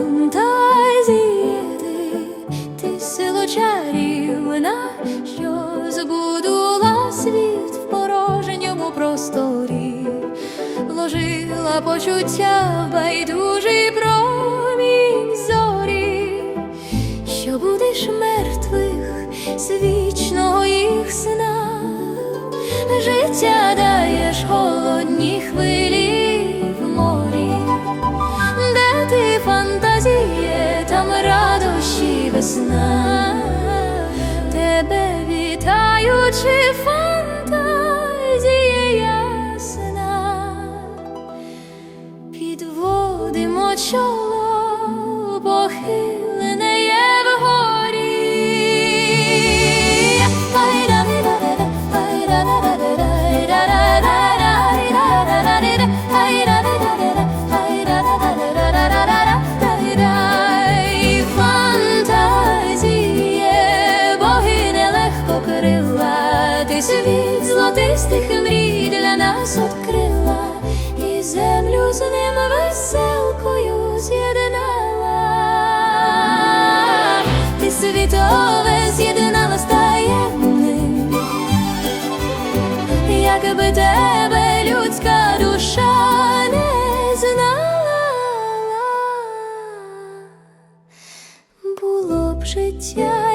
Фантазії ти, ти чарівна, що збудувала світ в порожньому просторі, вложила почуття в будеш мертвих з вічного їх сна, життя даєш холодні хвилі в морі, де ти фантазіє, там радощі весна, тебе вітаючи фантазіє ясна, підводимо чоло похилене світ золотистих мрій для нас открила, і землю з ним веселкою з'єднала. Ти світове з'єднала з таємним, якби тебе людська душа не знала, було б життя